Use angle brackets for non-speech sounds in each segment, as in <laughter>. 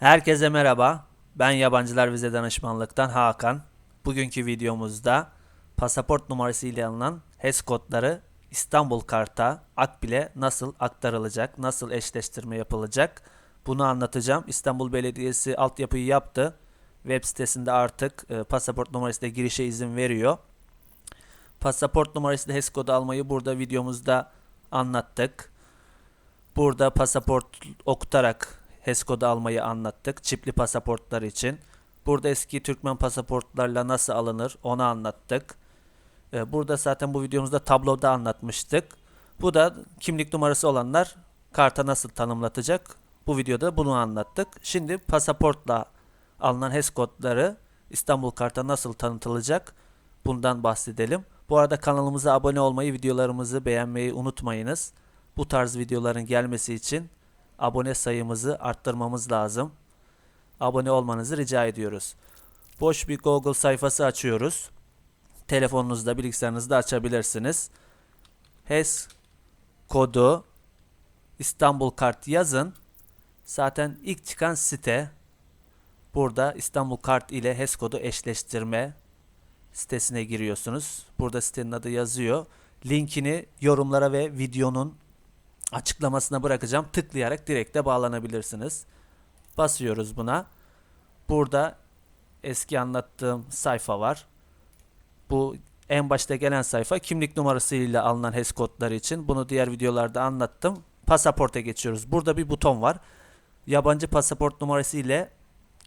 Herkese merhaba. Ben Yabancılar Vize Danışmanlık'tan Hakan. Bugünkü videomuzda pasaport numarası ile alınan HES kodları İstanbul Kart'a Akbil'e nasıl aktarılacak, nasıl eşleştirme yapılacak bunu anlatacağım. İstanbul Belediyesi altyapıyı yaptı. Web sitesinde artık e, pasaport numarasıyla girişe izin veriyor. Pasaport numarasıyla HES kodu almayı burada videomuzda anlattık. Burada pasaport okutarak HES kodu almayı anlattık. Çipli pasaportlar için. Burada eski Türkmen pasaportlarla nasıl alınır onu anlattık. Ee, Burada zaten bu videomuzda tabloda anlatmıştık. Bu da kimlik numarası olanlar karta nasıl tanımlatacak? Bu videoda bunu anlattık. Şimdi pasaportla alınan HES kodları İstanbul karta nasıl tanıtılacak? Bundan bahsedelim. Bu arada kanalımıza abone olmayı, videolarımızı beğenmeyi unutmayınız. Bu tarz videoların gelmesi için abone sayımızı arttırmamız lazım. Abone olmanızı rica ediyoruz. Boş bir Google sayfası açıyoruz. Telefonunuzda, bilgisayarınızda açabilirsiniz. HES kodu İstanbul Kart yazın. Zaten ilk çıkan site burada İstanbul Kart ile HES kodu eşleştirme sitesine giriyorsunuz. Burada sitenin adı yazıyor. Linkini yorumlara ve videonun açıklamasına bırakacağım. Tıklayarak direkte bağlanabilirsiniz. Basıyoruz buna. Burada eski anlattığım sayfa var. Bu en başta gelen sayfa kimlik numarasıyla alınan HES kodları için. Bunu diğer videolarda anlattım. Pasaporta geçiyoruz. Burada bir buton var. Yabancı pasaport numarası ile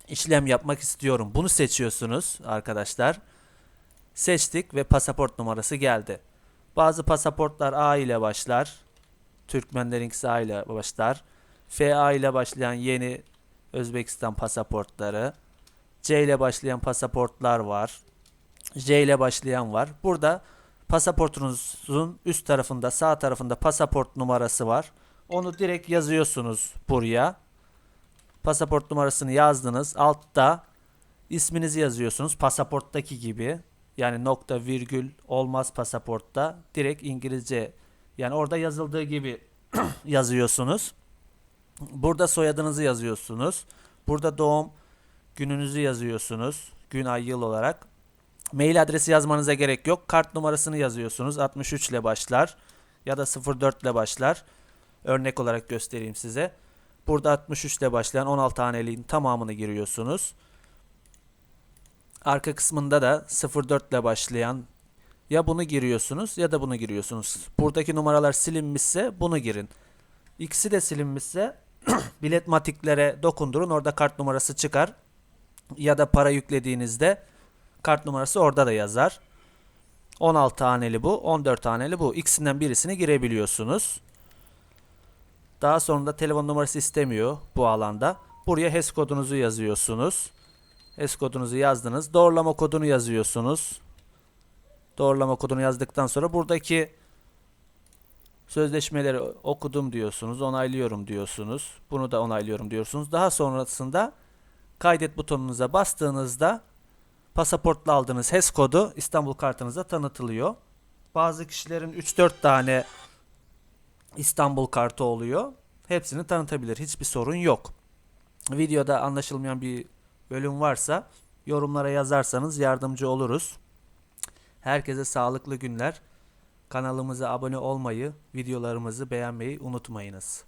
işlem yapmak istiyorum. Bunu seçiyorsunuz arkadaşlar. Seçtik ve pasaport numarası geldi. Bazı pasaportlar A ile başlar. Türkmenlerinkisi A ile başlar. FA ile başlayan yeni Özbekistan pasaportları. C ile başlayan pasaportlar var. J ile başlayan var. Burada pasaportunuzun üst tarafında sağ tarafında pasaport numarası var. Onu direkt yazıyorsunuz buraya. Pasaport numarasını yazdınız. Altta isminizi yazıyorsunuz. Pasaporttaki gibi. Yani nokta virgül olmaz pasaportta. Direkt İngilizce yani orada yazıldığı gibi <clears throat> yazıyorsunuz. Burada soyadınızı yazıyorsunuz. Burada doğum gününüzü yazıyorsunuz. Gün, ay, yıl olarak. Mail adresi yazmanıza gerek yok. Kart numarasını yazıyorsunuz. 63 ile başlar ya da 04 ile başlar. Örnek olarak göstereyim size. Burada 63 ile başlayan 16 haneliğin tamamını giriyorsunuz. Arka kısmında da 04 ile başlayan ya bunu giriyorsunuz ya da bunu giriyorsunuz. Buradaki numaralar silinmişse bunu girin. İkisi de silinmişse <clears throat> bilet matiklere dokundurun. Orada kart numarası çıkar. Ya da para yüklediğinizde kart numarası orada da yazar. 16 haneli bu, 14 haneli bu. İkisinden birisini girebiliyorsunuz. Daha sonra da telefon numarası istemiyor bu alanda. Buraya HES kodunuzu yazıyorsunuz. HES kodunuzu yazdınız. Doğrulama kodunu yazıyorsunuz. Doğrulama kodunu yazdıktan sonra buradaki sözleşmeleri okudum diyorsunuz. Onaylıyorum diyorsunuz. Bunu da onaylıyorum diyorsunuz. Daha sonrasında kaydet butonunuza bastığınızda pasaportla aldığınız HES kodu İstanbul kartınıza tanıtılıyor. Bazı kişilerin 3-4 tane İstanbul kartı oluyor. Hepsini tanıtabilir. Hiçbir sorun yok. Videoda anlaşılmayan bir bölüm varsa yorumlara yazarsanız yardımcı oluruz. Herkese sağlıklı günler. Kanalımıza abone olmayı, videolarımızı beğenmeyi unutmayınız.